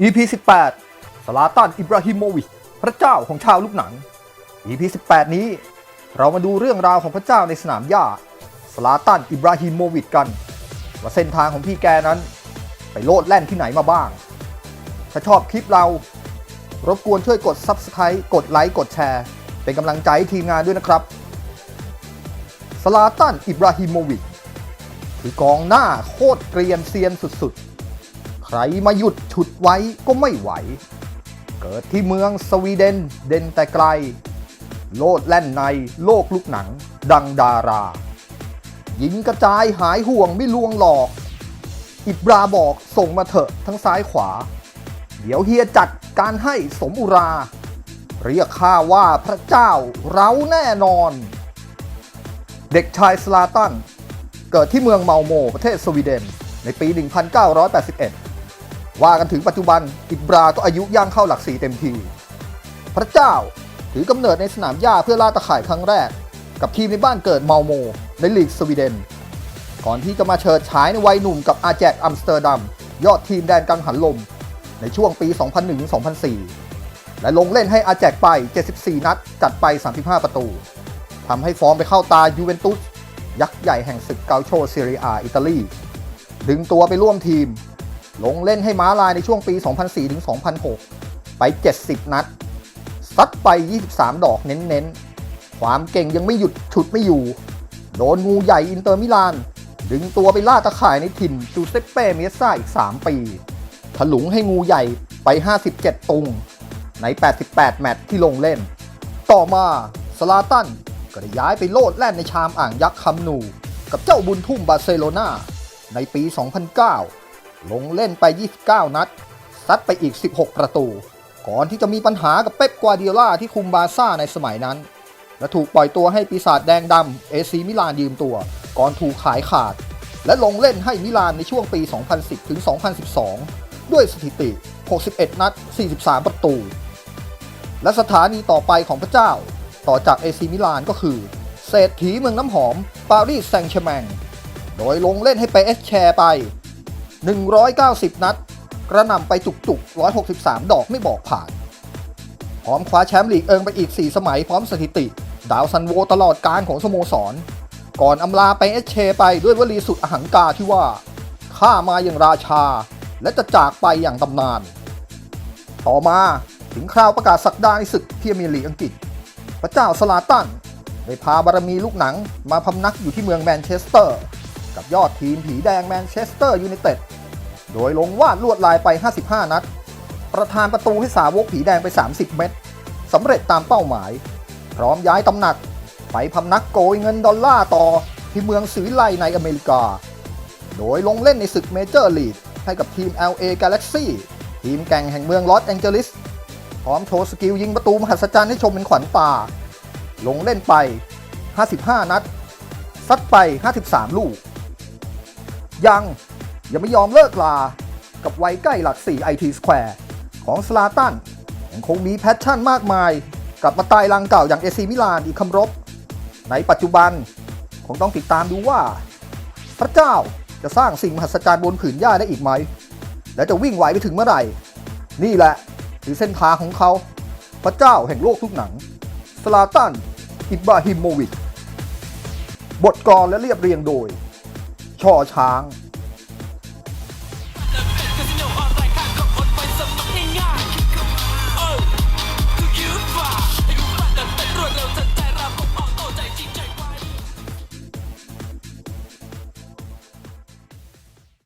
EP 18 สลาตันอิบราฮิโมวิชพระเจ้าของชาวลูกหนัง EP 18 นี้ เรามาดูเรื่องราวของพระเจ้าในสนามหญ้า สลาตันอิบราฮิโมวิชกัน ว่าเส้นทางของพี่แกนั้น ไปโลดแล่นที่ไหนมาบ้าง ถ้าชอบคลิปเรา รบกวนช่วยกด Subscribe กดไลค์กดแชร์ เป็นกำลังใจให้ทีมงานด้วยนะครับ สลาตันอิบราฮิโมวิชคือกองหน้าโคตรเกรียนเซียนสุดๆ ใครมาหยุดฉุดไว้ก็ไม่ไหว เกิดที่เมืองสวีเดนเด่นแต่ไกล โลดแล่นในโลกลูกหนัง ดังดารา ยิงกระจายหายห่วงไม่ลวงหลอก อิบราบอกส่งมาเถอะทั้งซ้ายขวา เดี๋ยวเฮียจัดการให้สมอุรา เรียกข้าว่าพระเจ้าเราแน่นอน เด็กชายสลาตันเกิดที่เมืองเมาโม ประเทศสวีเดน ในปี 1981 ว่ากันถึงปัจจุบันอิบราก็อายุย่างเข้าหลักสี่เต็มที พระเจ้าถือกำเนิดในสนามหญ้าเพื่อล่าตะข่ายครั้งแรก กับทีมในบ้านเกิดเมาโม ในลีกสวีเดน ก่อนที่จะมาเฉิดฉายในวัยหนุ่มกับอาแจกอัมสเตอร์ดัม ยอดทีมแดนกังหันลม ในช่วงปี 2001-2004 และลงเล่นให้อาแจกไป 74 นัด จัดไป 35 ประตูทำให้ฟอร์มไปเข้าตายูเวนตุสยักษ์ใหญ่แห่งศึกเกาโชซีเรียอาอิตาลีดึงตัวไปร่วมทีม ลงเล่นให้ม้าลายในช่วงปี 2004-2006 ไป 70 นัด ซัดไป 23 ดอกเน้นๆ ความเก่งยังไม่หยุดฉุดไม่อยู่ โดนงูใหญ่อินเตอร์มิลาน ดึงตัวไปล่าตะข่ายในถิ่นจูเซปเป้เมซ่าอีก 3 ปี ถลุงให้งูใหญ่ไป 57 ตุง ใน 88 แมตช์ที่ลงเล่น ต่อมาสลาตันก็ได้ย้ายไปโลดแล่นในชามอ่างยักษ์คัมนู กับเจ้าบุญทุ่มบาร์เซโลนาในปี 2009 ลงเล่นไป 29 นัด ซัดไปอีก 16 ประตู ก่อนที่จะมีปัญหากับเป๊ปกวาดิโอลาที่คุมบาซ่าในสมัยนั้น และถูกปล่อยตัวให้ปีศาจแดงดำเอซีมิลานยืมตัว ก่อนถูกขายขาด และลงเล่นให้มิลานในช่วงปี 2010 ถึง 2012 ด้วยสถิติ 61 นัด 43 ประตู และสถานีต่อไปของพระเจ้า ต่อจากเอซีมิลานก็คือเศรษฐีเมืองน้ำหอม ปารีสแซงต์แชร์แมง โดยลงเล่นให้ไปเอสแชร์ไป 190 นัด กระนำไปจุกๆ 163 ดอกไม่บอกผ่าน พร้อมคว้าแชมป์ลีกเอิงไปอีก 4 สมัยพร้อมสถิติ ดาวซันโวตลอดการของสโมสร ก่อนอำลาไปเอสเชไปด้วยวลีสุดอหังการที่ว่า ข้ามาอย่างราชา และจะจากไปอย่างตำนาน ต่อมาถึงคราวประกาศสักดาในศึกพรีเมีลีอังกฤษ พระเจ้าสลาตันได้พาบารมีลูกหนังมาพำนักอยู่ที่เมืองแมนเชสเตอร์ กับยอดทีมผีแดงแมนเชสเตอร์ยูไนเต็ด โดยลงวาดลวดลายไป 55 นัด ประธานประตูให้สาวกผีแดงไป 30 เม็ดสำเร็จตามเป้าหมาย พร้อมย้ายตำหนัก ไปพำนักโกยเงินดอลลาร์ต่อที่เมืองสวิไลในอเมริกา โดยลงเล่นในศึกเมเจอร์ลีกให้กับทีม LA Galaxy ทีมแก่งแห่งเมืองลอสแองเจลิส พร้อมโชว์สกิลยิงประตูมหัศจรรย์ให้ชมเป็นขวัญตา ลงเล่นไป 55 นัด ซัดไป 53 ลูก ยัง ยังไม่ยอมเลิกลา กับวัยใกล้หลัก 4 IT Square ของสลาตันยังคงมีแพชชั่นมากมาย กลับมาตายรังเก่าอย่างเอซีมิลานอีกคำรบ ในปัจจุบันคงต้องติดตามดูว่า พระเจ้าจะสร้างสิ่งมหัศจรรย์บนผืนหญ้าได้อีกไหม และจะวิ่งไหวไปถึงเมื่อไหร่ นี่แหละคือเส้นทางของเขา พระเจ้าแห่งโลกทุกหนัง สลาตัน อิบราฮิโมวิช บทกลอและเรียบเรียงโดย ช่อช้าง